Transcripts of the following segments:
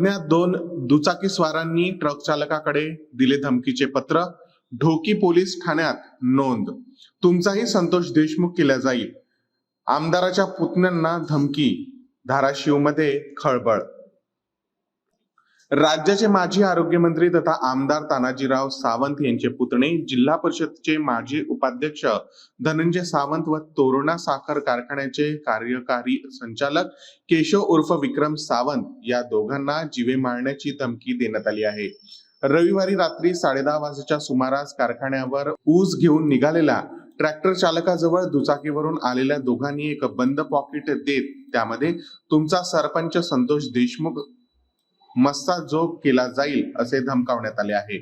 अज्ञात दोन दुचाकी स्वारांनी ट्रक चालकाकडे दिले धमकीचे पत्र. ढोकी पोलीस ठाण्यात नोंद. तुमचाही संतोष देशमुख केला जाईल. आमदाराच्या पुतण्यांना धमकी. धाराशिवमध्ये खळबळ. राज्याचे माजी आरोग्यमंत्री तथा आमदार तानाजीराव सावंत यांचे पुतणे जिल्हा परिषदचे माजी उपाध्यक्ष धनंजय सावंत व तोरणा साखर कारखान्याचे कार्यकारी संचालक केशव उर्फ विक्रम सावंत या दोघांना जीवे मारण्याची धमकी देण्यात आली आहे. रविवारी रात्री साडेदहा वाजेच्या सुमारास कारखान्यावर ऊस घेऊन निघालेला ट्रॅक्टर चालकाजवळ दुचाकीवरून आलेल्या दोघांनी एक बंद पॉकेट देत त्यामध्ये तुमचा सरपंच संतोष देशमुख मस्ता जोग केला जाईल असे धमकावण्यात आले आहे.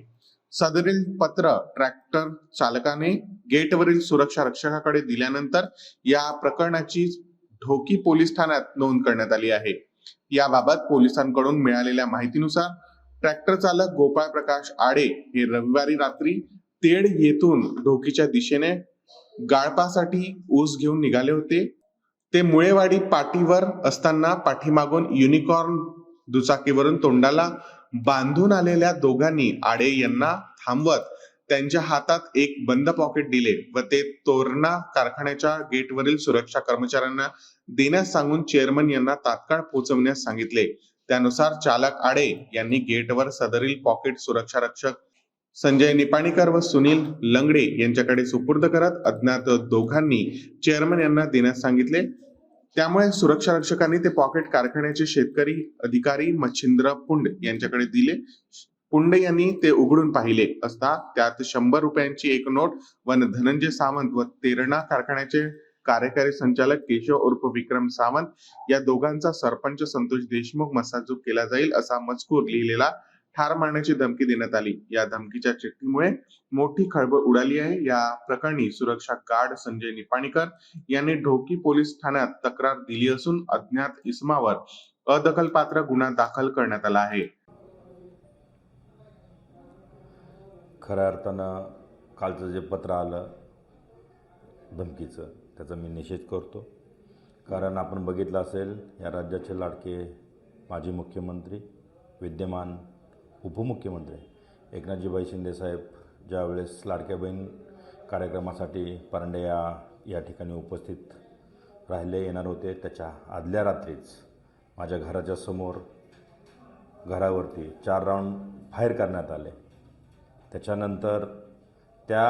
सदरील पत्र ट्रॅक्टर चालकाने गेटवरील सुरक्षा रक्षकाकडे दिल्यानंतर या प्रकरणाची ढोकी पोलीस ठाण्यात नोंद करण्यात आली आहे. याबाबत पोलिसांकडून मिळालेल्या माहितीनुसार ट्रॅक्टर चालक गोपाळ प्रकाश आडे हे रविवारी रात्री तेड येथून ढोकीच्या दिशेने गाळपासाठी ऊस घेऊन निघाले होते. ते मुळेवाडी पाटीवर असताना पाठीमागून युनिकॉर्न दुचाकीवरून तोंडाला बांधून आलेल्या दोघांनी आडे यांना थांबवत त्यांच्या हातात एक बंद पॉकेट दिले व ते तोरणा कारखान्याच्या गेटवरील सुरक्षा कर्मचाऱ्यांना देण्यास सांगून चेअरमन यांना तात्काळ पोहोचवण्यास सांगितले. त्यानुसार चालक आडे यांनी गेटवर सदरील पॉकेट सुरक्षा रक्षक संजय निपाणीकर व सुनील लंगडे यांच्याकडे सुपूर्द करत अज्ञात दोघांनी चेअरमन यांना देण्यास सांगितले. त्यामुळे सुरक्षा रक्षकांनी ते पॉकेट कारखान्याचे शेतकरी अधिकारी मच्छिंद्र पुंड यांच्याकडे दिले. पुंडे यांनी ते उघडून पाहिले असता त्यात शंभर रुपयांची एक नोट व धनंजय सावंत व तेरणा कारखान्याचे कार्यकारी संचालक केशव उर्फ विक्रम सावंत या दोघांचा सरपंच संतोष देशमुख मसाजूक केला जाईल असा मजकूर लिहिलेला ठार मारण्याची धमकी देण्यात आली. या धमकीच्या चिठ्ठीमुळे मोठी खळबळ उडाली आहे. या प्रकरणी सुरक्षा गार्ड संजय निपाणीकर यांनी ढोकी पोलीस ठाण्यात तक्रार दिली असून अज्ञात इसमावर अदखलपात्र गुन्हा दाखल करण्यात आला आहे. खऱ्या अर्थानं कालचं जे पत्र आलं धमकीचं त्याचा मी निषेध करतो. कारण आपण बघितलं असेल या राज्याचे लाडके माजी मुख्यमंत्री विद्यमान उपमुख्यमंत्री. एकनाथजीबाई शिंदेसाहेब ज्यावेळेस लाडक्या बहीण कार्यक्रमासाठी परांडे या या ठिकाणी उपस्थित राहिले येणार होते त्याच्या आदल्या रात्रीच माझ्या घराच्या समोर घरावरती चार राऊंड फायर करण्यात आले. त्याच्यानंतर त्या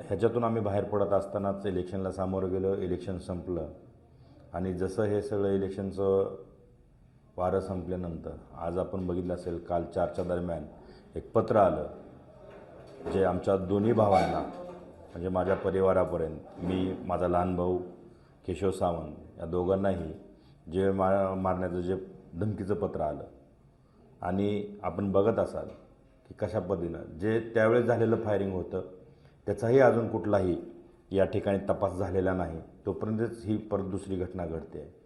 ह्याच्यातून आम्ही बाहेर पडत असतानाच इलेक्शनला सामोरं गेलो इलेक्शन संपलं. आणि जसं हे सगळं इलेक्शनचं वारं संपल्यानंतर आज आपण बघितलं असेल काल चारच्या दरम्यान एक पत्र आलं जे आमच्या दोन्ही भावांना म्हणजे माझ्या परिवारापर्यंत मी माझा लहान भाऊ केशव सावंत या दोघांनाही जे मा मारण्याचं जे धमकीचं पत्र आलं. आणि आपण बघत असाल की कशा पद्धतीनं जे त्यावेळेस झालेलं फायरिंग होतं त्याचाही अजून कुठलाही या ठिकाणी तपास झालेला नाही तोपर्यंतच ही परत दुसरी घटना घडते. आहे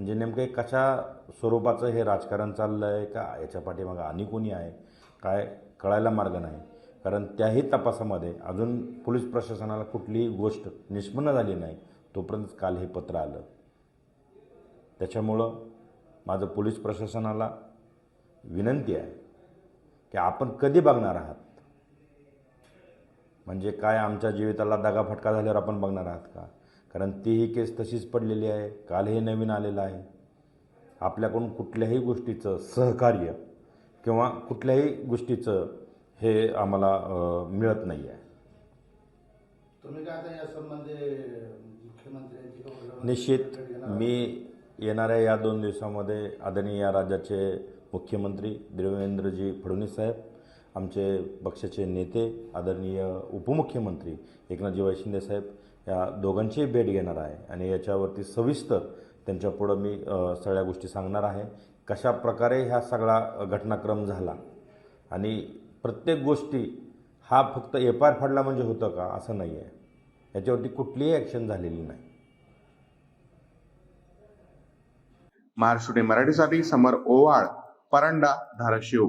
म्हणजे नेमकं कशा स्वरूपाचं हे राजकारण चाललं आहे का याच्या पाठीमागं आणि कोणी आहे? काय कळायला मार्ग नाही. कारण त्याही तपासामध्ये अजून पोलीस प्रशासनाला कुठलीही गोष्ट निष्पन्न झाली नाही तोपर्यंत काल हे पत्र आलं. त्याच्यामुळं माझं पोलीस प्रशासनाला विनंती आहे की आपण कधी बघणार आहात? म्हणजे काय आमच्या जीविताला दगाफटका झाल्यावर आपण बघणार आहात का? कारण ती ही केस तशीच पडलेली आहे काल हे नवीन आलेलं आहे आपल्याकडून कुठल्याही गोष्टीचं सहकार्य किंवा कुठल्याही गोष्टीचं हे आम्हाला मिळत नाही आहे निश्चित? मी येणाऱ्या या दोन दिवसामध्ये आदरणीय या राज्याचे मुख्यमंत्री देवेंद्रजी फडणवीस साहेब आमचे पक्षाचे नेते आदरणीय उपमुख्यमंत्री एकनाथजीबाई शिंदेसाहेब या दोघांचीही भेट घेणार आहे आणि याच्यावरती सविस्तर त्यांच्यापुढं मी सगळ्या गोष्टी सांगणार आहे. कशा प्रकारे ह्या सगळा घटनाक्रम झाला आणि प्रत्येक गोष्टी हा फक्त एफ आय आर फाडला म्हणजे होतं का असं नाही आहे. याच्यावरती कुठलीही ॲक्शन झालेली नाही. महाराष्ट्र मराठीसाठी समर ओवाळ परांडा धाराशिव.